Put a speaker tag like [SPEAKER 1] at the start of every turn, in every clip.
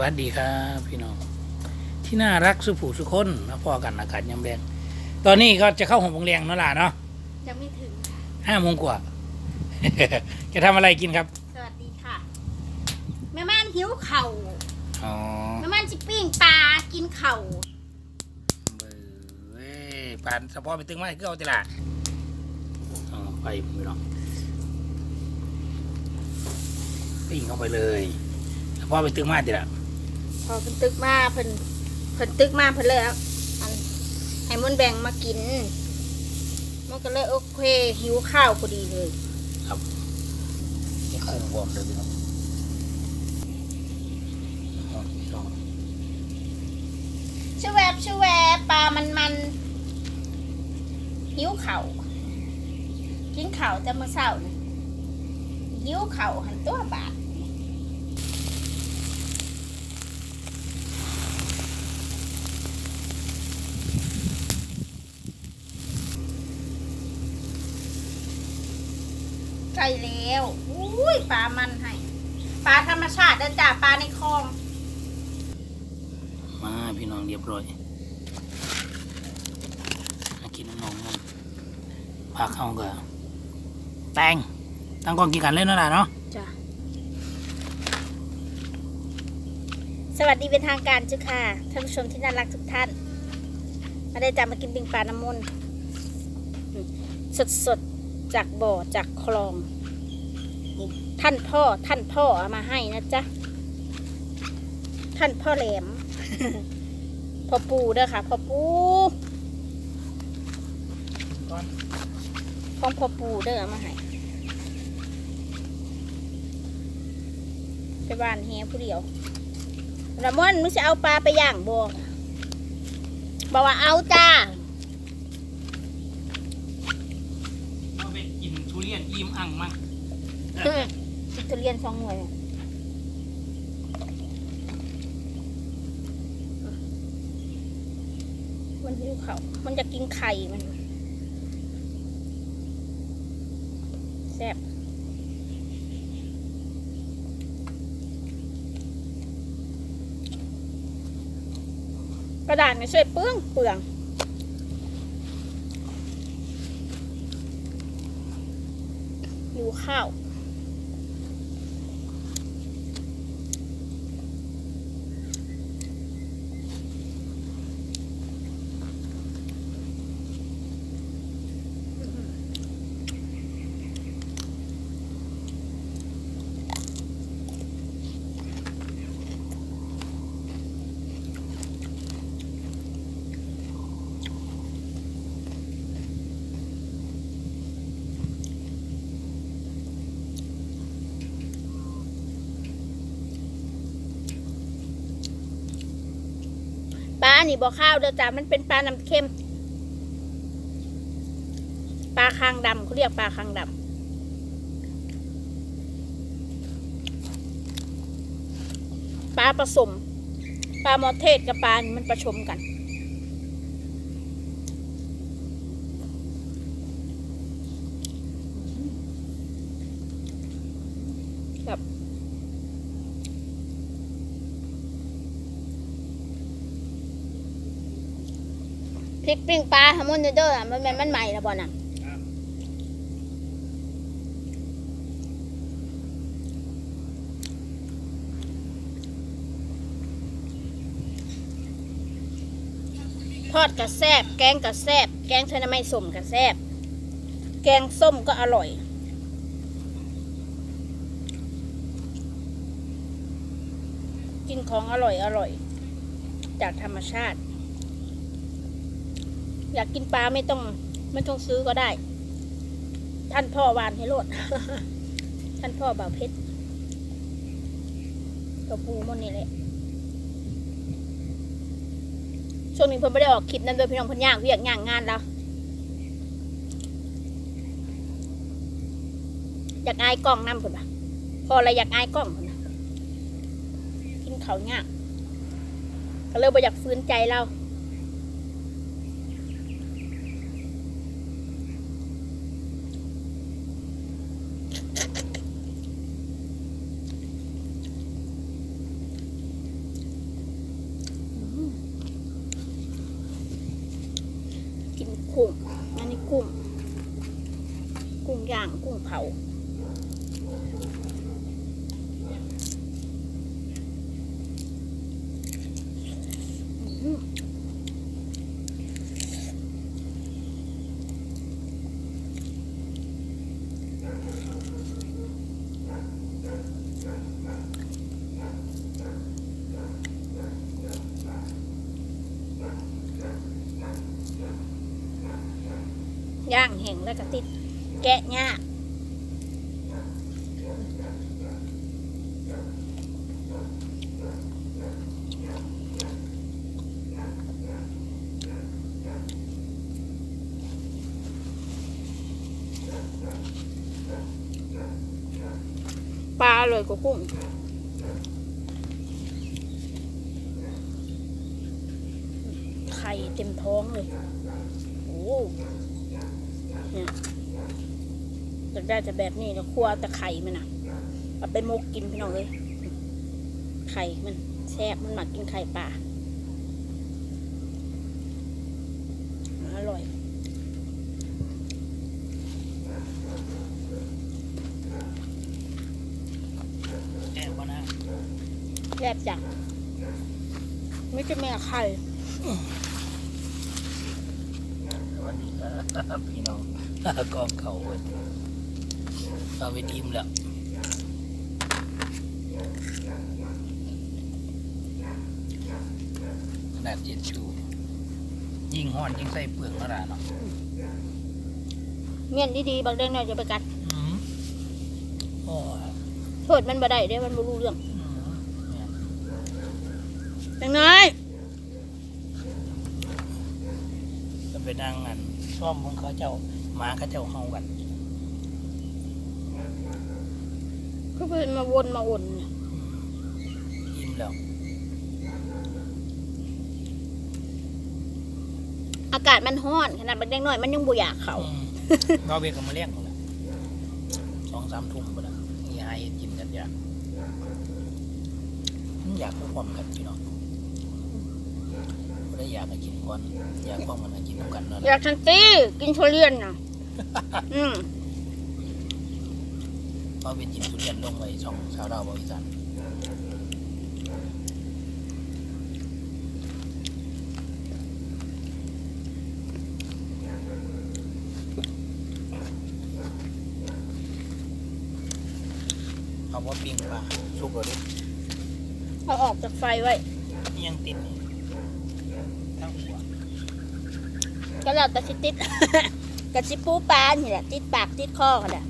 [SPEAKER 1] วัสดีครับพี่น้อง ที่น่ารักสุผูสุคนมาพอกันอากาศยามแรงตอนนี้ก็จะเข้าหกโมงเรียงแล้วล่ะเนาะ
[SPEAKER 2] ยังไม่ถึงค่ะ
[SPEAKER 1] ห้าโมงกว่า จะทำอะไรกินครับ
[SPEAKER 2] สวัสดีค่ะ แม่ม่านหิวเข่าว
[SPEAKER 1] อ๋อ
[SPEAKER 2] แม่ม่านจิปิ้งปลากินเข่าว
[SPEAKER 1] เบ้อเว้ยปานสะพอไปตึงไม้ก็เอาติละอ๋อไปพี่น้องปิ้งเข้าไปเลยสะพอไปตึงไม้ติละ
[SPEAKER 2] พอเพิ่นตึกมาเพิ่นเพิ่นตึกมาเพิ่นเลยเอาอันให้มันแบ่งมากิน มันก็เลยโอเคหิวข้าวพอดีเลย
[SPEAKER 1] ครับนี่คงบวมเลยพี่น้องอ๋อพี่น้อง
[SPEAKER 2] ชื่อแวบชื่อแวบปลามันมันหิวเข่าวกินเข่าวแต่เมื่อเช้านี่หิวเข่าวหันตัวบาท ใกล้แล้วอุ้ยปลามันให้ปลาธรรมชาติเด้อจ้าปลาในคลอง
[SPEAKER 1] มาพี่น้องเรียบร้อยมากินน้องๆมันผักเข้าก็แตงตั้งกล้องกินกันเล่นนั่นแหละเนาะ
[SPEAKER 2] จ้ะสวัสดีเป็นทางการจุค่ะท่านผู้ชมที่น่ารักทุกท่าน มาได้จามากินปิงปลาน้ำมนต์สดสดๆ จากบ่อจากคลองท่านพ่อท่านพ่อเอามาให้นะจ๊ะ ท่านพ่อแหลมพ่อปูเด้อค่ะพ่อปูของพ่อปูเด้อเอามาให้ไปบ้านแฮผู้เดียวละม่อนมึงจะเอาปลาไปย่างบ่บอกว่าเอาจ้า
[SPEAKER 1] เราไปกินทุเรียนอิ่มอ่างมั่ง
[SPEAKER 2] กินทุเรียนสองหน่วยมันหิวเขา มันจะกินไข่มันแซ่บกระดาษเนี่ช่วยเปื้องเปลือง หิวข้าว นี่บ่ข้าวเด้อจ้ามันเป็นปลาน้ำเค็ม ปลาคางดำเขาเรียกปลาคางดำปลาผสม ปลาหมอเทศกับปลา มันผสมกัน พริกปิ้งปลาฮามุนเดอร์อะมันมันมันใหม่แล้วบ่น่ะทอดกระแซบแกงกระแซบแกงเทนไม่ส้มกระแซบแกงส้มก็อร่อยกินของอร่อยอร่อย จากธรรมชาติ อยากกินปลาไม่ต้องไม่ต้องซื้อก็ได้ ท่านพ่อวานให้โลด ท่านพ่อบ่าวเพชรตัวปูมันนี่แหละช่วงนี้เพิ่นไม่ได้ออกคลิปนั้นด้วยพี่น้องเพิ่นย่างเวียกย่างงานแล้วอยากอายกล้องนำเพิ่นปะพออะไรอยากอายกล้องเพิ่นกินเขาวยางก็เลยบ่อยากฟื้นใจเรา อืม ย่างแห้งแล้วก็ติดแกะยากปลาเลยกว่ากุ้งไข่เต็มท้องเลย โอ้ เนี่ยจะได้จะแบบนี้แล้วคั่วแต่ไข่มันอะเอาไปมกกินพี่น้องเลย ไข่มันแซ่บมันหมักกินไข่ปลาอร่อย
[SPEAKER 1] แอบวะนะ
[SPEAKER 2] แซ่บจังไม่จะแม่ไข่
[SPEAKER 1] ส วัสดีครับพี่น้องกองเขาเอาไปอิ่มแล้วขนาดเจ็ดชูยิ่งห้อนยิ่งใส่เปลือกแล้วล่ะเนาะ
[SPEAKER 2] เงี้ยดีๆบางเรื่องหน่ยจะไปกัด
[SPEAKER 1] โอ้ย
[SPEAKER 2] โทษมันบ่ได้เด้มันบ่รู้เรื่อง
[SPEAKER 1] อืมเนี่ย
[SPEAKER 2] ดังน้อย
[SPEAKER 1] จะ ไปนั่งอันซ่อมของเขาเจ้าหมาเขาเจ้าเฮากัน
[SPEAKER 2] คือเพิ่นมาวนมาวนเนี่ย
[SPEAKER 1] อิ่มแล้ว
[SPEAKER 2] อากาศมันร้อนขนาดบางเรื่องหน่อยมันยังบ่อยากเข้า
[SPEAKER 1] อืมเราเบียกับมาเลี้ยงหมดแล้วสองสามทุ่มหมดแล้วมีไฮกินกันอยากมันอยากพร้อมกันพี่น้อง ไม่ได้อยากให้กินก่อนอยากพร้อมกันให้กินพร้อมกันเนาะ
[SPEAKER 2] อยากทันตีกินทุเรียนน่ะ อืม
[SPEAKER 1] เพราะเป็นกินทุเรียนลงไว้ช่องชาวดาวบริษัทเอาว่าปิ้งปลาสุกเลย
[SPEAKER 2] เอาออกจากไฟไว้
[SPEAKER 1] นี่ยังติดนี่ทั้งหัว
[SPEAKER 2] ก็แล้วแต่สิติดกะสิปูปลานี่แหละติดปากติดคอกันแหละ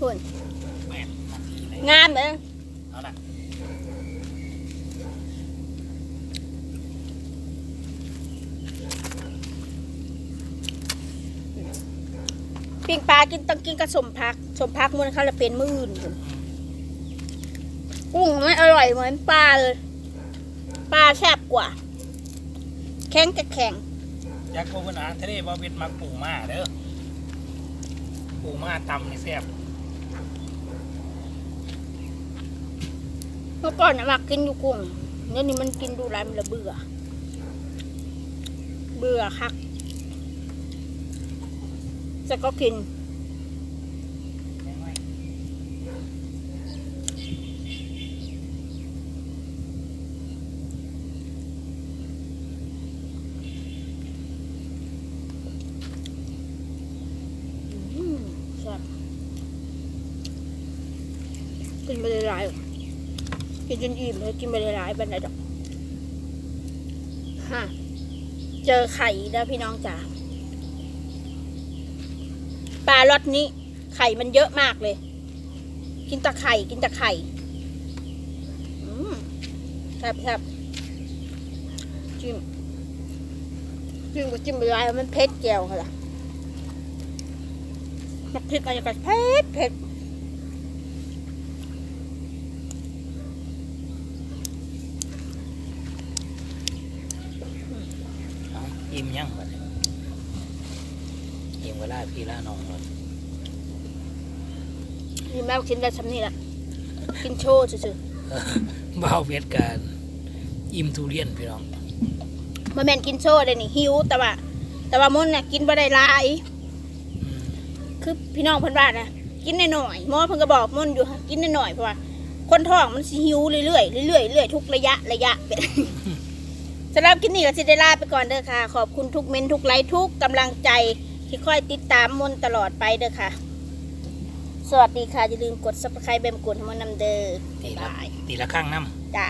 [SPEAKER 2] คุณ
[SPEAKER 1] แปดนาทีเลย
[SPEAKER 2] งามเลย
[SPEAKER 1] เอาละ
[SPEAKER 2] ปิ้งปลากินต้องกินกับสมพัก สมพักมันเขาละเป็นมื้ออื่นพุ่นกุ้งไม่อร่อยเหมือนปลาเลย ปลาแซ่บกว่า แข็งกับแข็ง
[SPEAKER 1] จากโกปัญหาทะเลบ่เว็ดมักปูมาเด้อปูมาตำนี่แซ่บ
[SPEAKER 2] เมื่อก่อนน่ะมักกินอยู่กุ้งเดี๋ยวนี้มันกินดูไรมันละเบื่อ เบื่อคักจะก็กิน อืมแซ่บ กินไปหลายกินจนอิ่มเลยกินไปหลายบันไดดอกฮะเจอไข่แล้วพี่น้องจ๋าปลารสนี้ ไข่มันเยอะมากเลย กินแตะไข่กินแตะไข่อืมแซ่บแซ่บจิ้มจิ้มก็จิ้มไปหลายมันเผ็ดแก้วค่ะล่ะมักพริกอะไรก็เผ็ดเผ็ด
[SPEAKER 1] เอาอิ่มยังวะเนี่ยอิ่มเวลาพี่ละน้องเลย
[SPEAKER 2] นี่แม่กินได้สำนี่ละกินโชว์ซื่อ
[SPEAKER 1] บ่าวเวทกันอิ่มทุเรียนพี่น้อง
[SPEAKER 2] ๆมาแม่นกินโชว์เลยนี่หิวแต่ว่า แต่ว่ามุนเนี่ยกินบ่ได้หลาย
[SPEAKER 1] อืม
[SPEAKER 2] คือพี่น้องเพิ่นว่านะกินหน่อยๆหมอเพิ่นก็บอกมนอยู่กินหน่อยๆเพราะว่าคนท้องมันสิหิวเรื่อยๆเรื่อยๆเรื่อยๆทุกระยะระยะเป็น สำหรับคลิปนี้ก็สิได้ลาไปก่อนเด้อค่ะ ขอบคุณทุกเมนต์ทุกไลค์ทุกกำลังใจที่คอยติดตามมนตลอดไปเด้อค่ะ สวัสดีค่ะ อย่าลืมกด subscribe เบมกุนให้มนนำเด้อ
[SPEAKER 1] ตี
[SPEAKER 2] บ๊าย
[SPEAKER 1] ละ
[SPEAKER 2] บาย
[SPEAKER 1] ตีละข้างน้
[SPEAKER 2] จ้า